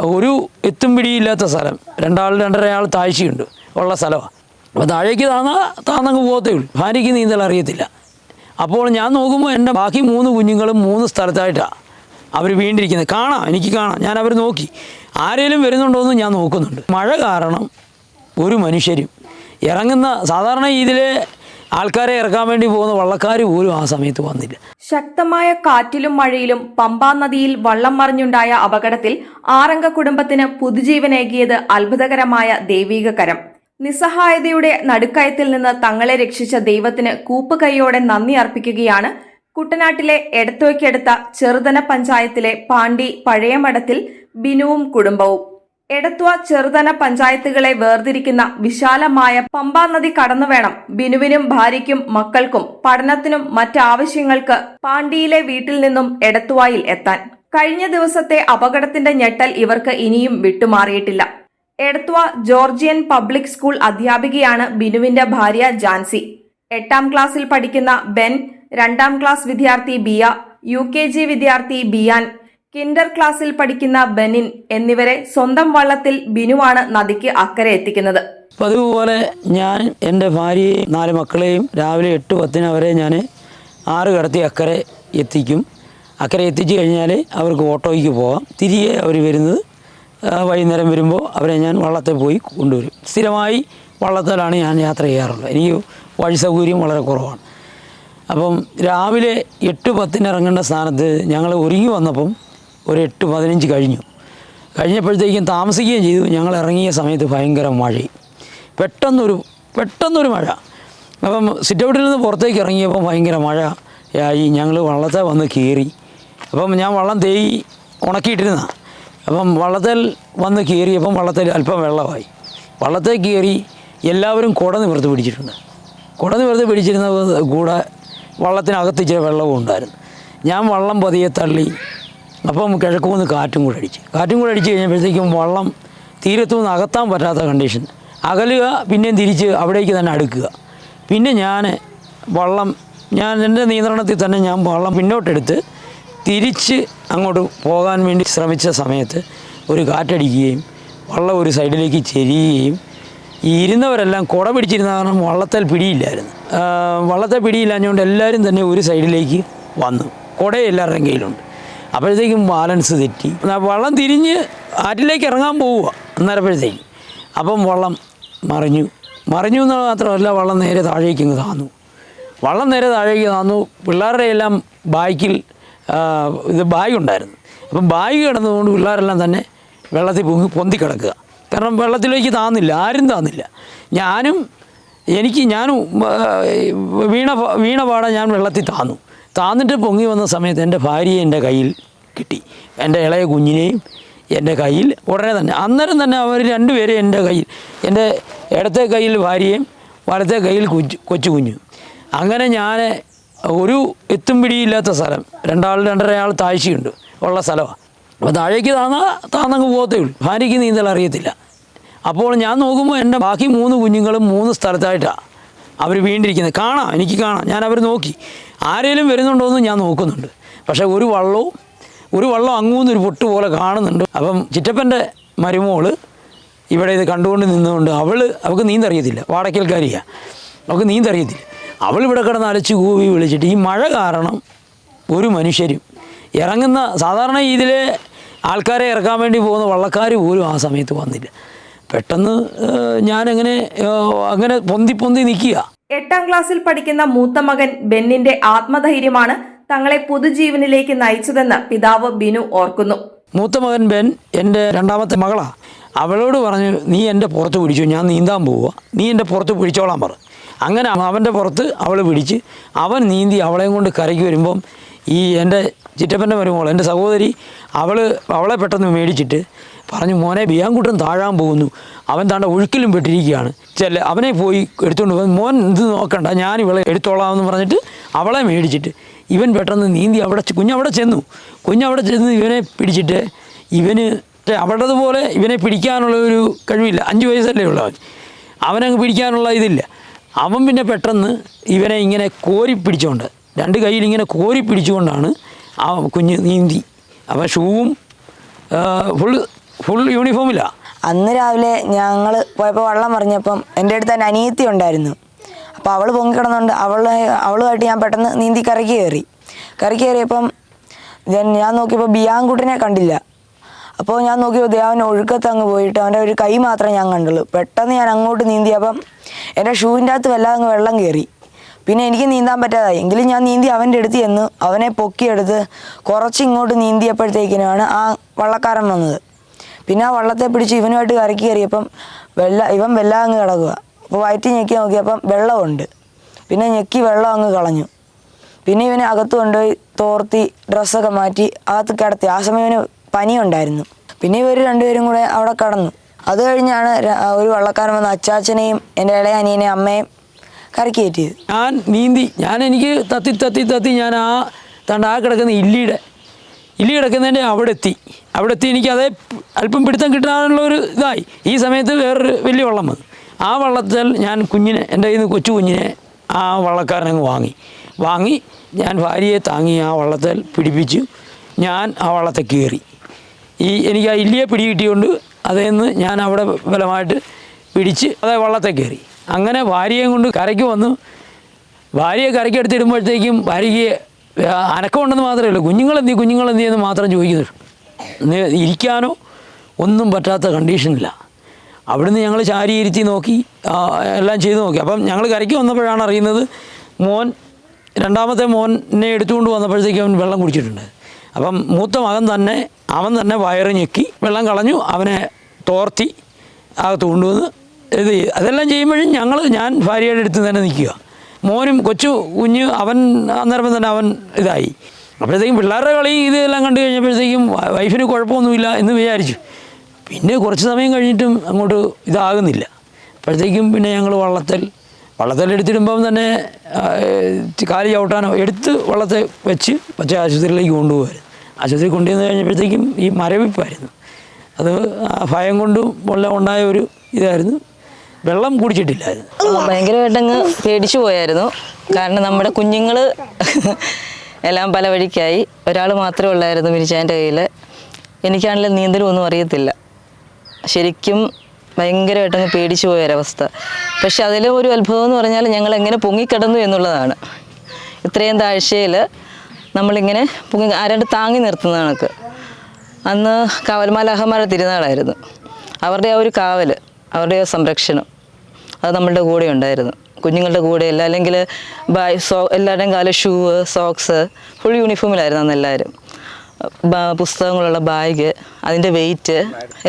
ഒരു എത്തും പിടിയില്ലാത്ത സ്ഥലം. രണ്ടാൾ രണ്ടര ആൾ താഴ്ചയുണ്ട്. ഉള്ള സ്ഥലമാണ് അപ്പോൾ താഴേക്ക് താന്ന താന്നങ്ങ് പോകത്തേ ഉള്ളൂ. ഭാര്യയ്ക്ക് നീന്തൽ അറിയത്തില്ല. അപ്പോൾ ഞാൻ നോക്കുമ്പോൾ എന്റെ ബാക്കി മൂന്ന് കുഞ്ഞുങ്ങളും മൂന്ന് സ്ഥലത്തായിട്ടാണ് അവർ വീണ്ടിരിക്കുന്നത് കാണാം എനിക്ക് കാണാം. ഞാൻ അവർ നോക്കി. ആരെങ്കിലും വരുന്നുണ്ടോ എന്ന് ഞാൻ നോക്കുന്നുണ്ട്. മഴ കാരണം ഒരു മനുഷ്യരും ഇറങ്ങുന്ന സാധാരണ ഇതിലെ ആൾക്കാരെ ഇറക്കാൻ വേണ്ടി പോകുന്ന വള്ളക്കാർ പോലും ആ സമയത്ത് വന്നില്ല. ശക്തമായ കാറ്റിലും മഴയിലും പമ്പാ നദിയിൽ വള്ളം മറിഞ്ഞുണ്ടായ അപകടത്തിൽ ആറംഗ കുടുംബത്തിന് പുതുജീവനേകിയത് അത്ഭുതകരമായ ദൈവീക കരം. നിസ്സഹായതയുടെ നടുക്കയത്തിൽ നിന്ന് തങ്ങളെ രക്ഷിച്ച ദൈവത്തിന് കൂപ്പുകൈയോടെ നന്ദി അർപ്പിക്കുകയാണ് കുട്ടനാട്ടിലെ എടത്തോയ്ക്കടുത്ത ചെറുതന പഞ്ചായത്തിലെ പാണ്ടി പഴയമഠത്തിൽ ബിനുവും കുടുംബവും. എടത്വ ചെറുതന പഞ്ചായത്തുകളെ വേർതിരിക്കുന്ന വിശാലമായ പമ്പാ നദി കടന്നു വേണം. ബിനുവിനും ഭാര്യയ്ക്കും മക്കൾക്കും പഠനത്തിനും മറ്റാവശ്യങ്ങൾക്ക് പാണ്ടിയിലെ വീട്ടിൽ നിന്നും എടത്തുവായിൽ എത്താൻ. കഴിഞ്ഞ ദിവസത്തെ അപകടത്തിന്റെ ഞെട്ടൽ ഇവർക്ക് ഇനിയും വിട്ടുമാറിയിട്ടില്ല. എടത്വ ജോർജിയൻ പബ്ലിക് സ്കൂൾ അധ്യാപികയാണ് ബിനുവിന്റെ ഭാര്യ ജാൻസി. എട്ടാം ക്ലാസ്സിൽ പഠിക്കുന്ന ബെൻ രണ്ടാം ക്ലാസ് വിദ്യാർത്ഥി ബിയ യു കെ ജി വിദ്യാർത്ഥി ബിയാൻ കിൻഡർ ക്ലാസ്സിൽ പഠിക്കുന്ന ബെനിൻ എന്നിവരെ സ്വന്തം വള്ളത്തിൽ ബിനുവാണ് നദിക്ക് അക്കരെ എത്തിക്കുന്നത്. പതിവുപോലെ ഞാൻ എന്റെ ഭാര്യയെയും നാല് മക്കളെയും രാവിലെ എട്ട് പത്തിന് അവരെ ഞാൻ ആറ് കടത്തി അക്കരെ എത്തിക്കും. അക്കരെ എത്തിച്ചു കഴിഞ്ഞാൽ അവർക്ക് ഓട്ടോയ്ക്ക് പോകാം തിരികെ അവർ വരുന്നത് വൈകുന്നേരം വരുമ്പോൾ അവരെ ഞാൻ വള്ളത്തിൽ പോയി കൊണ്ടുവരും. സ്ഥിരമായി വള്ളത്തിലാണ് ഞാൻ യാത്ര ചെയ്യാറുള്ളത്. എനിക്ക് വഴി സൗകര്യം വളരെ കുറവാണ്. അപ്പം രാവിലെ എട്ട് പത്തിന് ഇറങ്ങേണ്ട സ്ഥാനത്ത് ഞങ്ങൾ ഒരുങ്ങി വന്നപ്പം ഒരു എട്ട് പതിനഞ്ച് കഴിഞ്ഞു. കഴിഞ്ഞപ്പോഴത്തേക്കും താമസിക്കുകയും ചെയ്തു. ഞങ്ങൾ ഇറങ്ങിയ സമയത്ത് ഭയങ്കര മഴയും പെട്ടെന്നൊരു പെട്ടെന്നൊരു മഴ. അപ്പം സിറ്റൗട്ടിൽ നിന്ന് പുറത്തേക്ക് ഇറങ്ങിയപ്പോൾ ഭയങ്കര മഴ ആയി. ഞങ്ങൾ വള്ളത്തെ വന്ന് കയറി. അപ്പം ഞാൻ വള്ളം തേയി ഉണക്കിയിട്ടിരുന്ന. അപ്പം വള്ളത്തിൽ വന്ന് കയറിയപ്പം വള്ളത്തിൽ അല്പം വെള്ളമായി. വള്ളത്തെ കയറി എല്ലാവരും കുട നിവർത്ത് പിടിച്ചിട്ടുണ്ട്. കുട നിവർത്ത് പിടിച്ചിരുന്ന കൂടെ വള്ളത്തിനകത്ത് ഇച്ചിരി വെള്ളവും ഉണ്ടായിരുന്നു. ഞാൻ വള്ളം പതിയെ തള്ളി അപ്പം കിഴക്കുമെന്ന് കാറ്റും കൂടെ അടിച്ച്. കാറ്റും കൂടെ അടിച്ച് കഴിഞ്ഞപ്പോഴത്തേക്കും വള്ളം തീരത്തു നിന്ന് അകത്താൻ പറ്റാത്ത കണ്ടീഷൻ അകലുക പിന്നെയും തിരിച്ച് അവിടേക്ക് തന്നെ അടുക്കുക. പിന്നെ ഞാൻ വള്ളം ഞാൻ എന്റെ നിയന്ത്രണത്തിൽ തന്നെ ഞാൻ വള്ളം പിന്നോട്ടെടുത്ത് തിരിച്ച് അങ്ങോട്ട് പോകാൻ വേണ്ടി ശ്രമിച്ച സമയത്ത് ഒരു കാറ്റടിക്കുകയും വള്ളം ഒരു സൈഡിലേക്ക് ചെരിയുകയും ഈ ഇരുന്നവരെല്ലാം കുട പിടിച്ചിരുന്ന കാരണം വള്ളത്തിൽ പിടിയില്ലായിരുന്നു. വള്ളത്തെ പിടിയില്ലാഞ്ഞുകൊണ്ട് എല്ലാവരും തന്നെ ഒരു സൈഡിലേക്ക് വന്നു. കുടയെല്ലാവരുടെയും കയ്യിലുണ്ട്. അപ്പോഴത്തേക്കും ബാലൻസ് തെറ്റി. വള്ളം തിരിഞ്ഞ് ആറ്റിലേക്ക് ഇറങ്ങാൻ പോവുക. അന്നേരപ്പോഴത്തേക്കും അപ്പം വള്ളം മറിഞ്ഞു. മറിഞ്ഞു എന്ന് മാത്രമല്ല വള്ളം നേരെ താഴേക്ക് ഇങ്ങ് താന്നു. വള്ളം നേരെ താഴേക്ക് താന്നു. പിള്ളേരുടെ എല്ലാം ബാക്കിൽ ആ, ഇത് ബാഗ് ഉണ്ടായിരുന്നു. അപ്പം ബാഗ് കിടന്നതുകൊണ്ട് പിള്ളേരെല്ലാം തന്നെ വെള്ളത്തിൽ പൊങ്ങി പൊന്തി കിടക്കുക. കാരണം വെള്ളത്തിലേക്ക് താന്നില്ല ആരും താന്നില്ല. ഞാനും എനിക്ക് ഞാനും വീണ വീണ പാടെ ഞാൻ വെള്ളത്തിൽ താന്നു. താന്നിട്ട് പൊങ്ങി വന്ന സമയത്ത് എന്റെ ഭാര്യയെ എന്റെ കയ്യിൽ കിട്ടി. എന്റെ ഇളയ കുഞ്ഞിനെയും എന്റെ കയ്യിൽ ഉടനെ തന്നെ. അന്നേരം തന്നെ അവർ രണ്ടുപേരെ എന്റെ കയ്യിൽ എന്റെ ഇടത്തെ കയ്യിൽ ഭാര്യയും വലത്തെ കയ്യിൽ കൊച്ചു കൊച്ചു കുഞ്ഞു. അങ്ങനെ ഞാൻ ഒരു എത്തും പിടിയില്ലാത്ത സ്ഥലം രണ്ടാൾ രണ്ടര താഴ്ചയുണ്ട് ഉള്ള സ്ഥലമാണ്. അപ്പോൾ താഴേക്ക് താന്ന താന്നങ്ങ് പോകത്തേ ഉള്ളൂ. ഭാര്യയ്ക്ക് നീന്തൽ അറിയത്തില്ല. അപ്പോൾ ഞാൻ നോക്കുമ്പോൾ എന്റെ ബാക്കി മൂന്ന് കുഞ്ഞുങ്ങളും മൂന്ന് സ്ഥലത്തായിട്ടാണ് അവർ വീണ്ടിരിക്കുന്നത് കാണാം എനിക്ക് കാണാം. ഞാൻ അവർ നോക്കി. ആരെങ്കിലും വരുന്നുണ്ടോ എന്ന് ഞാൻ നോക്കുന്നുണ്ട്. പക്ഷേ ഒരു വള്ളവും ഒരു വള്ളം അങ്ങൂന്ന് ഒരു പൊട്ട് പോലെ കാണുന്നുണ്ട്. അപ്പം ചിറ്റപ്പന്റെ മരുമോൾ ഇവിടെ ഇത് കണ്ടുകൊണ്ട് നിന്നുകൊണ്ട് അവൾ അവൾക്ക് നീന്തറിയത്തില്ല. വാടക്കൽക്കാരിയാണ് അവൾക്ക് നീന്തറിയത്തില്ല. അവൾ ഇവിടെ കിടന്ന് അലച്ച് കൂവി വിളിച്ചിട്ട് ഈ മഴ കാരണം ഒരു മനുഷ്യരും ഇറങ്ങുന്ന സാധാരണ ഇതിലെ ആൾക്കാരെ ഇറക്കാൻ വേണ്ടി പോകുന്ന വള്ളക്കാർ പോലും ആ സമയത്ത് വന്നില്ല. പെട്ടെന്ന് ഞാനങ്ങനെ അങ്ങനെ പൊന്തി പൊന്തി നിൽക്കുക. എട്ടാം ക്ലാസ്സിൽ പഠിക്കുന്ന മൂത്ത മകൻ ബെന്നിന്റെ ആത്മധൈര്യമാണ് തങ്ങളെ പുതുജീവനിലേക്ക് നയിച്ചതെന്ന് പിതാവ് ബിനു ഓർക്കുന്നു. മൂത്ത മകൻ ബെൻ എന്റെ രണ്ടാമത്തെ മകളാ. അവളോട് പറഞ്ഞു നീ എന്റെ പുറത്ത് പിടിച്ചു ഞാൻ നീന്താൻ പോവുക. നീ എന്റെ പുറത്ത് പിടിച്ചോളാൻ പറ. അങ്ങനെ അവന്റെ പുറത്ത് അവൾ പിടിച്ച് അവൻ നീന്തി അവളെയും കൊണ്ട് കരയ്ക്ക് വരുമ്പം ഈ എന്റെ ചിറ്റപ്പന്റെ മരുമോൾ എന്റെ സഹോദരി അവൾ അവളെ പെട്ടെന്ന് മേടിച്ചിട്ട് പറഞ്ഞു മോനെ ബിയാൻകുട്ടൻ താഴാൻ പോകുന്നു. അവൻ താണ്ട ഒഴുക്കിലും പെട്ടിരിക്കുകയാണ്. ചെല്ല അവനെ പോയി എടുത്തുകൊണ്ട് പോയി മോൻ ഇത് നോക്കണ്ട ഞാൻ ഇവളെ എടുത്തോളാം എന്ന് പറഞ്ഞിട്ട് അവളെ മേടിച്ചിട്ട് ഇവൻ പെട്ടെന്ന് നീന്തി അവിടെ കുഞ്ഞവിടെ ചെന്നു. കുഞ്ഞവിടെ ചെന്ന് ഇവനെ പിടിച്ചിട്ട് ഇവന് അവളുടേതുപോലെ ഇവനെ പിടിക്കാനുള്ള ഒരു കഴിവില്ല. അഞ്ച് വയസ്സല്ലേ ഉള്ളവൻ അവനങ്ങ് പിടിക്കാനുള്ള ഇതില്ല. അവൻ പിന്നെ പെട്ടെന്ന് ഇവനെ ഇങ്ങനെ കോരി പിടിച്ചുകൊണ്ട് രണ്ട് കയ്യിൽ ഇങ്ങനെ കോരി പിടിച്ചുകൊണ്ടാണ് ആ കുഞ്ഞ് നീന്തി. അവൻ ഷൂവും ഫുള്ള് ഫുൾ യൂണിഫോമിലാണ് അന്ന് രാവിലെ ഞങ്ങൾ പോയപ്പോൾ വെള്ളം മറിഞ്ഞപ്പം എന്റെ അടുത്ത് തന്നെ അനിയത്തി ഉണ്ടായിരുന്നു. അപ്പോൾ അവൾ പൊങ്ങിക്കിടന്നുകൊണ്ട് അവൾ അവളുമായിട്ട് ഞാൻ പെട്ടെന്ന് നീന്തി കരയ്ക്ക് കയറി. കരയ്ക്ക് കയറിയപ്പം ഞാൻ നോക്കിയപ്പോൾ ബിയാങ്കുട്ടിനെ കണ്ടില്ല. അപ്പോൾ ഞാൻ നോക്കിയപ്പോൾ ദേ അവൻ ഒഴുക്കത്ത് അങ്ങ് പോയിട്ട് അവന്റെ ഒരു കൈ മാത്രമേ ഞാൻ കണ്ടുള്ളൂ. പെട്ടെന്ന് ഞാൻ അങ്ങോട്ട് നീന്തിയപ്പം എന്റെ ഷൂവിന്റെ അകത്ത് വല്ലാതെ അങ്ങ് വെള്ളം കയറി പിന്നെ എനിക്ക് നീന്താൻ പറ്റാതായി. എങ്കിലും ഞാൻ നീന്തി അവന്റെ അടുത്ത് ചെന്ന് അവനെ പൊക്കിയെടുത്ത് കുറച്ച് ഇങ്ങോട്ട് നീന്തിയപ്പോഴത്തേക്കിനാണ് ആ വള്ളക്കാരൻ വന്നത്. പിന്നെ ആ വള്ളത്തെ പിടിച്ച് ഇവനുമായിട്ട് കരക്കി കയറിയപ്പം വെള്ള ഇവൻ വെള്ളം അങ്ങ് കിടക്കുക അപ്പോൾ വയറ്റി ഞെക്കി നോക്കിയപ്പം വെള്ളമുണ്ട്. പിന്നെ ഞെക്കി വെള്ളം അങ്ങ് കളഞ്ഞു. പിന്നെ ഇവനെ അകത്ത് കൊണ്ടുപോയി തോർത്തി ഡ്രസ്സൊക്കെ മാറ്റി അകത്ത് കിടത്തി. ആ സമയം ഇവന് പനിയുണ്ടായിരുന്നു. പിന്നെ ഇവർ രണ്ടുപേരും കൂടെ അവിടെ കടന്നു. അത് കഴിഞ്ഞാണ് ഒരു വള്ളക്കാരൻ വന്ന് അച്ചാച്ചനെയും എന്റെ ഇളയ അനിയനെയും അമ്മയും കറക്കി കയറ്റിയത്. ഞാൻ നീന്തി. ഞാൻ എനിക്ക് തത്തി തത്തി തത്തി ഞാൻ ആ തണ്ടാ കിടക്കുന്ന ഇല്ലിയുടെ ഇല്ലി കിടക്കുന്നതിന്റെ അവിടെ എത്തി അവിടെ എത്തി എനിക്ക് അതേ അല്പം പിടുത്തം കിട്ടാനുള്ള ഒരു ഇതായി. ഈ സമയത്ത് വേറൊരു വലിയ വള്ളം വന്നു. ആ വള്ളത്തിൽ ഞാൻ കുഞ്ഞിനെ എന്റെ കയ്യിൽ നിന്ന് കൊച്ചു കുഞ്ഞിനെ ആ വള്ളക്കാരനങ്ങ് വാങ്ങി. വാങ്ങി ഞാൻ ഭാര്യയെ താങ്ങി ആ വള്ളത്തിൽ പിടിപ്പിച്ചു. ഞാൻ ആ വള്ളത്തെ കയറി. ഈ എനിക്ക് ആ ഇല്ലിയെ പിടി കിട്ടിയോണ്ട് അതിൽ നിന്ന് ഞാൻ അവിടെ ബലമായിട്ട് പിടിച്ച് അതേ വള്ളത്തെ കയറി. അങ്ങനെ ഭാര്യയെ കൊണ്ട് കരയ്ക്ക് വന്നു. ഭാര്യയെ കരയ്ക്ക് എടുത്തിടുമ്പോഴത്തേക്കും ഭാര്യയ്ക്ക് അനക്കമുണ്ടെന്ന് മാത്രമേ ഉള്ളൂ. കുഞ്ഞുങ്ങളെന്തി കുഞ്ഞുങ്ങളെന്തി എന്ന് മാത്രം ചോദിക്കുന്നു ഇരിക്കാനോ ഒന്നും പറ്റാത്ത കണ്ടീഷനില്ല അവിടുന്ന് ഞങ്ങൾ ചാരി ഇരുത്തി നോക്കി എല്ലാം ചെയ്ത് നോക്കി. അപ്പം ഞങ്ങൾ കരയ്ക്ക് വന്നപ്പോഴാണ് അറിയുന്നത് മോൻ രണ്ടാമത്തെ മോനെ എടുത്തുകൊണ്ട് വന്നപ്പോഴത്തേക്കും അവൻ വെള്ളം കുടിച്ചിട്ടുണ്ട്. അപ്പം മൂത്ത മകൻ തന്നെ അവൻ തന്നെ വയറ് ഞെക്കി വെള്ളം കളഞ്ഞു അവനെ തോർത്തി അകത്ത് കൊണ്ടുവന്ന് ഇത്. അതെല്ലാം ചെയ്യുമ്പോഴും ഞങ്ങൾ ഞാൻ ഭാര്യയുടെ അടുത്ത് തന്നെ നിൽക്കുക. മോനും കൊച്ചു കുഞ്ഞ് അവൻ അന്നേരം തന്നെ അവൻ ഇതായി. അപ്പോഴത്തേക്കും പിള്ളേരുടെ കളി ഇതെല്ലാം കണ്ടു കഴിഞ്ഞപ്പോഴത്തേക്കും വൈഫിന് കുഴപ്പമൊന്നുമില്ല എന്ന് വിചാരിച്ചു. പിന്നെ കുറച്ച് സമയം കഴിഞ്ഞിട്ടും അങ്ങോട്ട് ഇതാകുന്നില്ല. അപ്പോഴത്തേക്കും പിന്നെ ഞങ്ങൾ വള്ളത്തിൽ വള്ളത്തിൽ എടുത്തിടുമ്പം തന്നെ കാലി ചവിട്ടാനോ എടുത്ത് വള്ളത്തെ വെച്ച് പച്ച ആശുപത്രിയിലേക്ക് കൊണ്ടുപോകായിരുന്നു ആശുപത്രി കൊണ്ടുവന്ന് കഴിഞ്ഞപ്പോഴത്തേക്കും ഈ മരവിപ്പായിരുന്നു. അത് ഭയം കൊണ്ടും എല്ലാം ഉണ്ടായ ഒരു ഇതായിരുന്നു. വെള്ളം കുടിച്ചിട്ടില്ല ഭയങ്കരമായിട്ട് ഭയങ്കരമായിട്ടങ്ങ് പേടിച്ചു പോയായിരുന്നു. കാരണം നമ്മുടെ കുഞ്ഞുങ്ങൾ എല്ലാം പല വഴിക്കായി. ഒരാൾ മാത്രമേ ഉള്ളായിരുന്നു മിനിച്ചാന്റെ കയ്യിൽ എനിക്കാണെങ്കിലും നീന്തലും ഒന്നും അറിയത്തില്ല. ശരിക്കും ഭയങ്കരമായിട്ടങ്ങ് പേടിച്ചു പോയൊരവസ്ഥ. പക്ഷെ അതിൽ ഒരു അത്ഭുതം എന്ന് പറഞ്ഞാൽ ഞങ്ങൾ എങ്ങനെ പൊങ്ങിക്കിടന്നു എന്നുള്ളതാണ്. ഇത്രയും താഴ്ചയിൽ നമ്മളിങ്ങനെ പൊങ്ങി ആരാണ്ട് താങ്ങി നിർത്തുന്ന കണക്ക് അന്ന് കാവൽമാലാഹന്മാരുടെ തിരുനാളായിരുന്നു. അവരുടെ ആ ഒരു കാവൽ അവരുടെ ആ സംരക്ഷണം. അത് നമ്മളുടെ കൂടെ ഉണ്ടായിരുന്നു. കുഞ്ഞുങ്ങളുടെ കൂടെ അല്ല അല്ലെങ്കിൽ ബായ് സോ എല്ലാവരുടെയും കാലം ഷൂ സോക്സ് ഫുൾ യൂണിഫോമിലായിരുന്നു അന്ന് എല്ലാവരും. പുസ്തകങ്ങളുള്ള ബാഗ് അതിന്റെ വെയിറ്റ്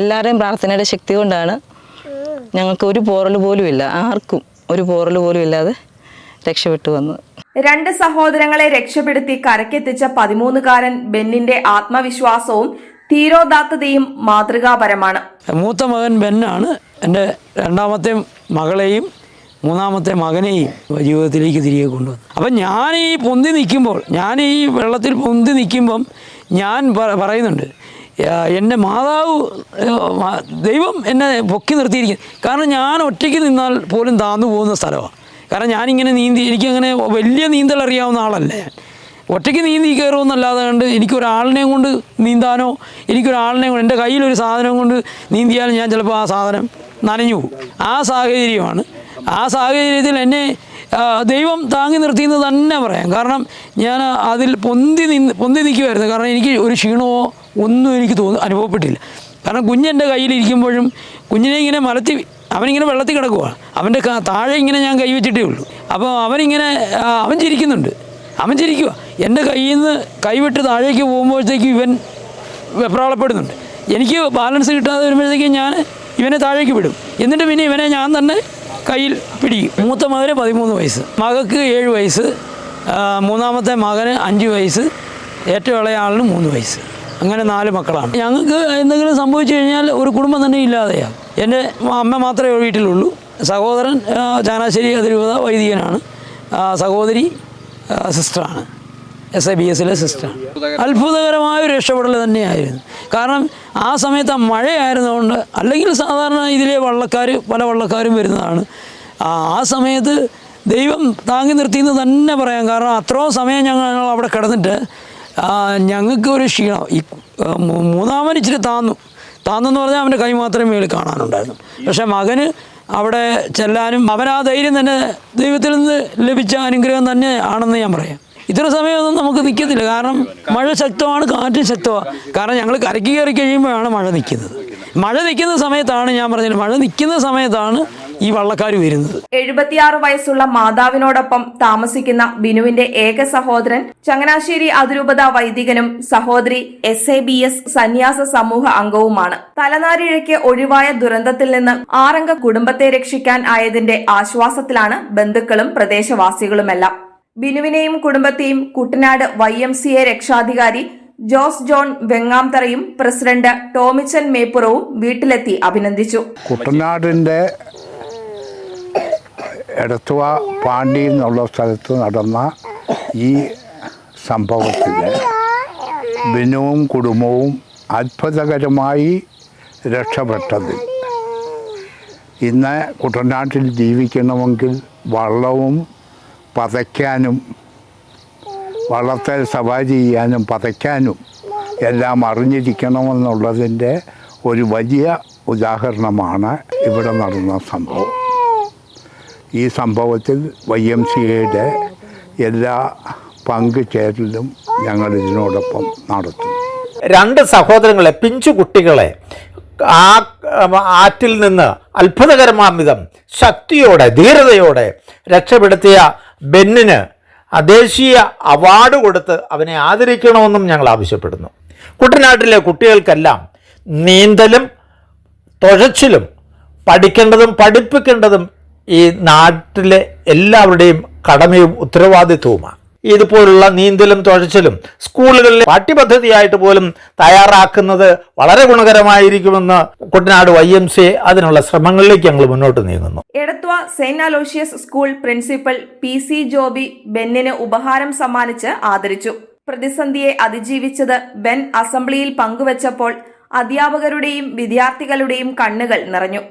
എല്ലാവരുടെയും പ്രാർത്ഥനയുടെ ശക്തി കൊണ്ടാണ് ഞങ്ങൾക്ക് ഒരു പോറൽ പോലും ഇല്ല. ആർക്കും ഒരു പോറൽ പോലും ഇല്ലാതെ രക്ഷപ്പെട്ടു വന്നത്. രണ്ട് സഹോദരങ്ങളെ രക്ഷപ്പെടുത്തി കരക്കെത്തിച്ച പതിമൂന്നുകാരൻ ബെന്നിന്റെ ആത്മവിശ്വാസവും തീരോദാത്തതയും മാതൃകാപരമാണ്. മൂത്ത മകൻ ബെന്നാണ് എന്റെ രണ്ടാമത്തെ മകളെയും മൂന്നാമത്തെ മകനെയും ജീവിതത്തിലേക്ക് തിരികെ കൊണ്ടുവന്നു. അപ്പം ഞാൻ ഈ പൊന്തി നിൽക്കുമ്പോൾ ഞാൻ ഈ വെള്ളത്തിൽ പൊന്തി നിൽക്കുമ്പം ഞാൻ പറയുന്നുണ്ട് എന്റെ മാതാവ് ദൈവം എന്നെ പൊക്കി നിർത്തിയിരിക്കുന്നു. കാരണം ഞാൻ ഒറ്റയ്ക്ക് നിന്നാൽ പോലും താന്നു പോകുന്ന സ്ഥലമാണ്. കാരണം ഞാനിങ്ങനെ നീന്തി എനിക്കങ്ങനെ വലിയ നീന്തൽ അറിയാവുന്ന ആളല്ല ഞാൻ. ഒറ്റയ്ക്ക് നീന്തി കയറുമെന്നല്ലാതെ കണ്ട് എനിക്കൊരാളിനെയും കൊണ്ട് നീന്താനോ എനിക്കൊരാളിനെ കൊണ്ട് എന്റെ കയ്യിലൊരു സാധനം കൊണ്ട് നീന്തിയാലും ഞാൻ ചിലപ്പോൾ ആ സാധനം നനഞ്ഞു ആ സാഹചര്യമാണ്. ആ സാഹചര്യത്തിൽ എന്നെ ദൈവം താങ്ങി നിർത്തിയെന്ന് തന്നെ പറയാം. കാരണം ഞാൻ അതിൽ പൊന്തി നിന്ന് പൊന്തി നിൽക്കുമായിരുന്നു കാരണം എനിക്ക് ഒരു ക്ഷീണമോ ഒന്നും എനിക്ക് തോന്നി അനുഭവപ്പെട്ടില്ല. കാരണം കുഞ്ഞെന്റെ കയ്യിലിരിക്കുമ്പോഴും കുഞ്ഞിനെ ഇങ്ങനെ മലത്തി അവനിങ്ങനെ വെള്ളത്തിൽ കിടക്കുവാണ് അവന്റെ താഴെ ഇങ്ങനെ ഞാൻ കൈവച്ചിട്ടേ ഉള്ളൂ. അപ്പോൾ അവനിങ്ങനെ അവൻ ചിരിക്കുന്നുണ്ട്. അവൻ ചിരിക്കുക എന്റെ കയ്യിൽ നിന്ന് കൈവിട്ട് താഴേക്ക് പോകുമ്പോഴത്തേക്കും ഇവൻ വെപ്രാളപ്പെടുന്നുണ്ട്. എനിക്ക് ബാലൻസ് കിട്ടാതെ വരുമ്പോഴത്തേക്കും ഞാൻ ഇവനെ താഴേക്ക് വിടും. എന്നിട്ട് പിന്നെ ഇവനെ ഞാൻ തന്നെ കയ്യിൽ പിടിക്കും. മൂത്ത മകന് പതിമൂന്ന് വയസ്സ്. മകൾക്ക് ഏഴ് വയസ്സ്. മൂന്നാമത്തെ മകന് അഞ്ച് വയസ്സ്. ഏറ്റവും ഇളയ ആളിന് മൂന്ന് വയസ്സ്. അങ്ങനെ നാല് മക്കളാണ്. ഞങ്ങൾക്ക് എന്തെങ്കിലും സംഭവിച്ചു കഴിഞ്ഞാൽ ഒരു കുടുംബം തന്നെ ഇല്ലാതെയാണ്. എന്റെ അമ്മ മാത്രമേ വീട്ടിലുള്ളൂ. സഹോദരൻ ചങ്ങനാശ്ശേരി അതിരൂപത വൈദികനാണ്. സഹോദരി സിസ്റ്ററാണ്. എസ് ഐ ബി എസിലെ സിസ്റ്റം അത്ഭുതകരമായ ഒരു രക്ഷപ്പെടൽ തന്നെയായിരുന്നു. കാരണം ആ സമയത്ത് ആ മഴയായിരുന്നതുകൊണ്ട് അല്ലെങ്കിൽ സാധാരണ ഇതിലെ വള്ളക്കാർ പല വള്ളക്കാരും വരുന്നതാണ്. ആ സമയത്ത് ദൈവം താങ്ങി നിർത്തിയെന്ന് തന്നെ പറയാം. കാരണം അത്രയും സമയം ഞങ്ങൾ അവിടെ കിടന്നിട്ട് ഞങ്ങൾക്ക് ഒരു ക്ഷീണം. ഈ മൂന്നാമൻ ഇച്ചിരി താന്നു. താന്നെന്ന് പറഞ്ഞാൽ അവന്റെ കൈ മാത്രമേ മേളിൽ കാണാനുണ്ടായിരുന്നു. പക്ഷേ മകന് അവിടെ ചെല്ലാനും അവൻ ആ ധൈര്യം തന്നെ ദൈവത്തിൽ നിന്ന് ലഭിച്ച അനുഗ്രഹം തന്നെ ആണെന്ന് ഞാൻ പറയാം. ഇത്ര സമയമൊന്നും നമുക്ക് നിൽക്കത്തില്ല കാരണം മഴ ശക്തമാണ് കാറ്റ് ശക്തമാണ്. കാരണം ഞങ്ങൾ കരയ്ക്ക് കയറി കഴിയുമ്പോഴാണ് മഴ നിൽക്കുന്നത്. മഴ നിൽക്കുന്ന സമയത്താണ് ഞാൻ പറഞ്ഞത്. മഴ നിൽക്കുന്ന സമയത്താണ് ഈ വള്ളക്കാർ വരുന്നത്. എഴുപത്തിയാറ് വയസ്സുള്ള മാതാവിനോടൊപ്പം താമസിക്കുന്ന ബിനുവിന്റെ ഏക സഹോദരൻ ചങ്ങനാശ്ശേരി അതിരൂപത വൈദികനും സഹോദരി എസ് എ ബി എസ് സന്യാസ സമൂഹ അംഗവുമാണ്. തലനാരിഴയ്ക്ക് ഒഴിവായ ദുരന്തത്തിൽ നിന്ന് ആറംഗ കുടുംബത്തെ രക്ഷിക്കാൻ ആയതിന്റെ ആശ്വാസത്തിലാണ് ബന്ധുക്കളും പ്രദേശവാസികളുമെല്ലാം. ബിനുവിനെയും കുടുംബത്തെയും Kuttanad Y M C A രക്ഷാധികാരി ജോസ് ജോൺ വെങ്ങാംതറയും പ്രസിഡന്റ് ടോമിച്ചൻ മേപ്പുറവും വീട്ടിലെത്തി അഭിനന്ദിച്ചു. കുട്ടനാടിന്റെ എടത്തുവ പാണ്ടി എന്നുള്ള സ്ഥലത്ത് നടന്ന ഈ സംഭവത്തിൽ ബിനുവും കുടുംബവും അത്ഭുതകരമായി രക്ഷപ്പെട്ടതിൽ ഇന്ന് കുട്ടനാട്ടിൽ ജീവിക്കണമെങ്കിൽ വള്ളവും പതയ്ക്കാനും വളർത്തൽ സവാരി ചെയ്യാനും പതയ്ക്കാനും എല്ലാം അറിഞ്ഞിരിക്കണമെന്നുള്ളതിന്റെ ഒരു വലിയ ഉദാഹരണമാണ് ഇവിടെ നടന്ന സംഭവം. ഈ സംഭവത്തിൽ വൈ എം സി എയുടെ എല്ലാ പങ്കുചേരലും ഞങ്ങൾ ഇതിനോടൊപ്പം നടത്തും. രണ്ട് സഹോദരങ്ങളെ പിഞ്ചു കുട്ടികളെ ആ ആറ്റിൽ നിന്ന് അത്ഭുതകരമാം വിധം ശക്തിയോടെ ധീരതയോടെ രക്ഷപ്പെടുത്തിയ ബെന്നിന് ദേശീയ അവാർഡ് കൊടുത്ത് അവനെ ആദരിക്കണമെന്നും ഞങ്ങൾ ആവശ്യപ്പെടുന്നു. കുട്ടനാട്ടിലെ കുട്ടികൾക്കെല്ലാം നീന്തലും തുഴച്ചിലും പഠിക്കേണ്ടതും പഠിപ്പിക്കേണ്ടതും ഈ നാട്ടിലെ എല്ലാവരുടെയും കടമയും ഉത്തരവാദിത്വവുമാണ്. ഇതുപോലുള്ള നീന്തലും തുഴച്ചിലും സ്കൂളുകളിലെ പാഠ്യപദ്ധതിയായിട്ട് പോലും തയ്യാറാക്കുന്നത് വളരെ ഗുണകരമായിരിക്കുമെന്ന് കുട്ടനാട് വൈ എം സി അതിനുള്ള ശ്രമങ്ങളിലേക്ക് ഞങ്ങൾ മുന്നോട്ട് നീങ്ങുന്നു. Edathua saint Aloysius school principal P C Joby ബെന്നിന് ഉപഹാരം സമ്മാനിച്ച് ആദരിച്ചു. പ്രതിസന്ധിയെ അതിജീവിച്ചത് ബെൻ അസംബ്ലിയിൽ പങ്കുവച്ചപ്പോൾ അധ്യാപകരുടെയും വിദ്യാർത്ഥികളുടെയും കണ്ണുകൾ നിറഞ്ഞു.